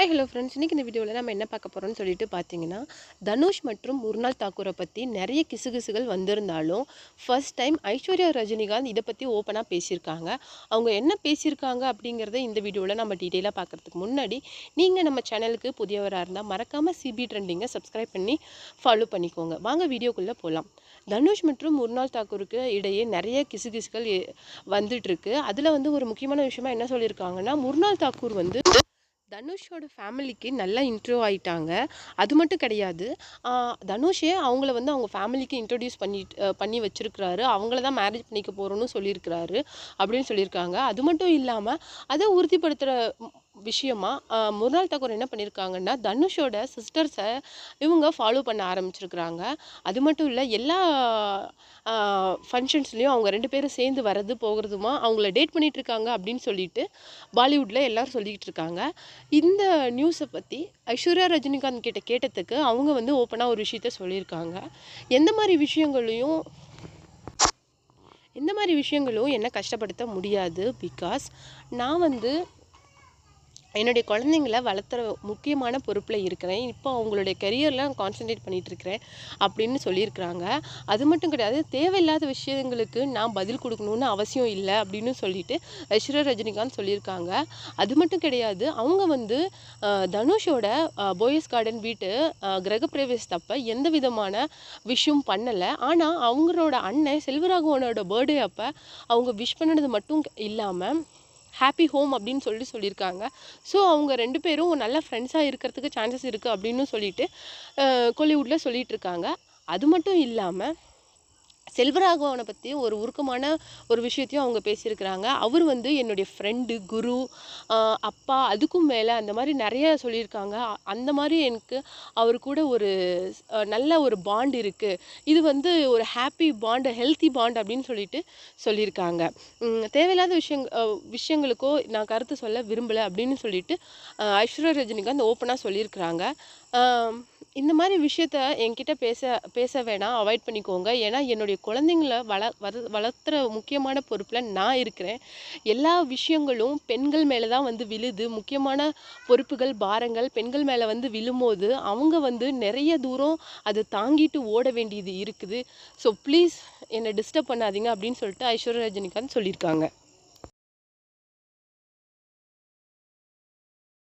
Hi hello friends இன்றைக்கி இந்த வீடியோவில் நம்ம என்ன பார்க்க போகிறோம்னு சொல்லிட்டு பார்த்தீங்கன்னா தனுஷ் மற்றும் முர்னால் தாக்கூரை பற்றி நிறைய கிசுகிசுகள் வந்திருந்தாலும் ஃபர்ஸ்ட் டைம் ஐஸ்வர்யா ரஜினிகாந்த் இதை பற்றி ஓப்பனாக பேசியிருக்காங்க. அவங்க என்ன பேசியிருக்காங்க அப்படிங்கிறத இந்த வீடியோவில் நம்ம டீட்டெயிலாக பார்க்குறதுக்கு முன்னாடி நீங்கள் நம்ம சேனலுக்கு புதியவராக இருந்தால் மறக்காமல் சிபி ட்ரெண்டிங்கை சப்ஸ்கிரைப் பண்ணி ஃபாலோ பண்ணிக்கோங்க. வாங்க வீடியோக்குள்ளே போகலாம் தனுஷ் மற்றும் முர்னால் தாக்கூருக்கு இடையே நிறைய கிசுகிசுகள் வந்துட்டுருக்கு அதில் வந்து ஒரு முக்கியமான விஷயமா என்ன சொல்லியிருக்காங்கன்னா முர்னால் தாக்கூர் வந்து தனுஷோட ஃபேமிலிக்கு நல்லா இன்ட்ரோ ஆயிட்டாங்க. அது மட்டும் கிடையாது. தனுஷே அவங்கள வந்து அவங்க ஃபேமிலிக்கு இன்ட்ரடியூஸ் பண்ணி பண்ணி வச்சுருக்கிறாரு. அவங்கள தான் மேரேஜ் பண்ணிக்க போகிறோன்னு சொல்லியிருக்கிறாரு. அப்படின்னு சொல்லியிருக்காங்க. அது மட்டும் இல்லாமல் அதை உறுதிப்படுத்துகிற விஷயமா ஆஹ் முர்னால் தாக்கூர் என்ன பண்ணியிருக்காங்கன்னா தனுஷோட சிஸ்டர்ஸை இவங்க ஃபாலோ பண்ண ஆரம்பிச்சிருக்கிறாங்க. அது மட்டும் இல்லை எல்லா ஃபங்க்ஷன்ஸ்லேயும் அவங்க ரெண்டு பேரும் சேர்ந்து வர்றது போகிறதுமா அவங்கள டேட் பண்ணிகிட்டு இருக்காங்க அப்படின்னு சொல்லிட்டு பாலிவுட்டில் எல்லோரும் சொல்லிக்கிட்டு இருக்காங்க. இந்த நியூஸை பற்றி ஐஸ்வர்யா ரஜினிகாந்த் கிட்ட கேட்டதுக்கு அவங்க வந்து ஓப்பனாக ஒரு விஷயத்த சொல்லியிருக்காங்க. எந்த மாதிரி விஷயங்களையும் எந்த மாதிரி விஷயங்களும் என்னை கஷ்டப்படுத்த முடியாது. பிகாஸ் நான் வந்து என்னுடைய குழந்தைங்கள வளர்த்துற முக்கியமான பொறுப்பில் இருக்கிறேன். இப்போ அவங்களுடைய கெரியரில் கான்சென்ட்ரேட் பண்ணிகிட்டு இருக்கிறேன் அப்படின்னு சொல்லியிருக்கிறாங்க. அது மட்டும் கிடையாது தேவையில்லாத விஷயங்களுக்கு நான் பதில் கொடுக்கணும்னு அவசியம் இல்லை அப்படின்னு சொல்லிட்டு ஐஸ்வர்யா ரஜினிகாந்த் சொல்லியிருக்காங்க. அது மட்டும் கிடையாது அவங்க வந்து தனுஷோட போயஸ் கார்டன் வீட்டு அஹ், கிரகப்பிரவேசத்தப்ப எந்த விதமான விஷயம் பண்ணலை. ஆனால் அவங்களோட அண்ணன் செல்வராகவனோட பர்த்டே அப்போ அவங்க விஷ் பண்ணது மட்டும் இல்லாமல் ஹாப்பி ஹோம் அப்படின்னு சொல்லி சொல்லியிருக்காங்க. ஸோ அவங்க ரெண்டு பேரும் நல்ல ஃப்ரெண்ட்ஸாக இருக்கிறதுக்கு சான்சஸ் இருக்குது அப்படின்னு சொல்லிட்டு கோலிவுட்டில் சொல்லிகிட்டு இருக்காங்க. அது மட்டும் இல்லாமல் செல்வராகவனை பற்றி ஒரு உருக்கமான ஒரு விஷயத்தையும் அவங்க பேசியிருக்கிறாங்க. அவர் வந்து என்னுடைய ஃப்ரெண்டு குரு அப்பா அதுக்கும் மேலே அந்த மாதிரி நிறைய சொல்லியிருக்காங்க. அந்த மாதிரி எனக்கு அவர் கூட ஒரு நல்ல ஒரு பாண்ட் இருக்குது இது வந்து ஒரு ஹாப்பி பாண்ட் ஹெல்த்தி பாண்ட் அப்படின்னு சொல்லிட்டு சொல்லியிருக்காங்க. தேவையில்லாத விஷயங் விஷயங்களுக்கோ நான் கருத்து சொல்ல விரும்பலை அப்படின்னு சொல்லிட்டு ஐஸ்வர்யா ரஜினிகாந்த் ஓப்பனாக சொல்லியிருக்கிறாங்க. இந்த மாதிரி விஷயத்த என்கிட்ட பேச பேச வேணாம். அவாய்ட் பண்ணிக்கோங்க. ஏன்னா என்னுடைய குழந்தைங்கள வள வள வளர்த்துற முக்கியமான பொறுப்பில் நான் இருக்கிறேன். எல்லா விஷயங்களும் பெண்கள் மேலே தான் வந்து விழுது. முக்கியமான பொறுப்புகள் பாரங்கள் பெண்கள் மேலே வந்து விழும்போது அவங்க வந்து நிறைய தூரம் அதை தாங்கிட்டு ஓட வேண்டியது இருக்குது. ஸோ ப்ளீஸ் என்னை டிஸ்டர்ப் பண்ணாதீங்க அப்படின்னு சொல்லிட்டு ஐஸ்வர்யா ரஜினிகாந்த் சொல்லியிருக்காங்க.